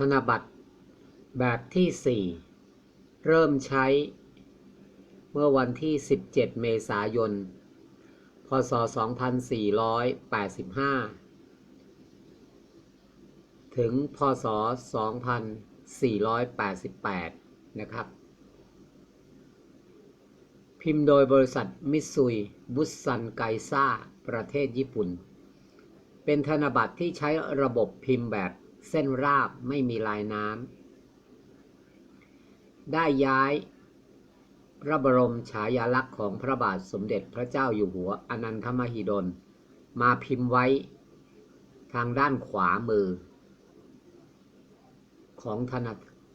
ธนบัตร แบบที่ 4 เริ่มใช้ เมื่อวันที่ 17 เมษายน พศ 2485 ถึง พศ 2488 นะครับ พิมพ์โดยบริษัทมิตซุย บุสซันไกซ่า ประเทศญี่ปุ่น เป็นธนบัตรที่ใช้ระบบพิมพ์แบบ เส้นราบไม่มีลายน้ำ ได้ย้าย พระบรมฉายาลักษณ์ของพระบาทสมเด็จพระเจ้าอยู่หัวอนันทมหิดล มาพิมพ์ไว้ทางด้านขวามือ ของธน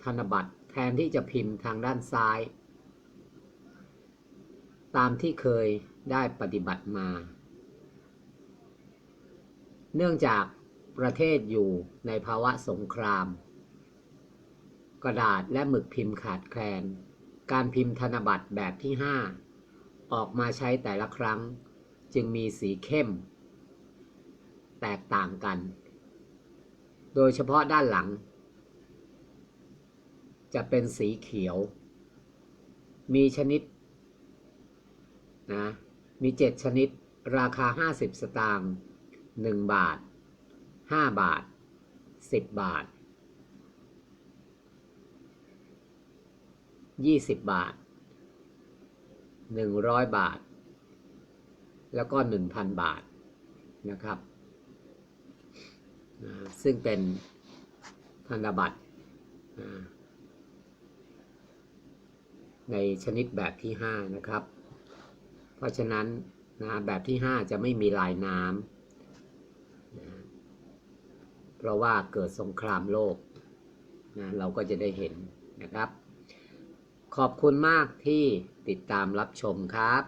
ธนบัตรแทนที่จะพิมพ์ทางด้านซ้าย ตามที่เคยได้ปฏิบัติมา เนื่องจาก ประเทศอยู่ในภาวะสงคราม กระดาษและหมึกพิมพ์ขาดแคลน การพิมพ์ธนบัตรแบบที่ 5 ออกมาใช้แต่ละครั้ง จึงมีสีเข้ม แตกต่างกัน โดยเฉพาะด้านหลัง จะเป็นสีเขียว มีชนิดนะมี 7 ชนิดราคา 50 สตางค์1บาท 5บาท10บบาท20บบาท100บาท แล้วก็1,000บาทนะครับ ซึ่งเป็นธนบัตรในชนิดแบบที่ 5 นะครับ เพราะฉะนั้นนะแบบที่ 5 จะไม่มีลายน้ำ ราะว่าเกิดสงครามโลกนะเราก็จะได้เห็นนะครับ ขอบคุณมากที่ติดตามรับชมครับ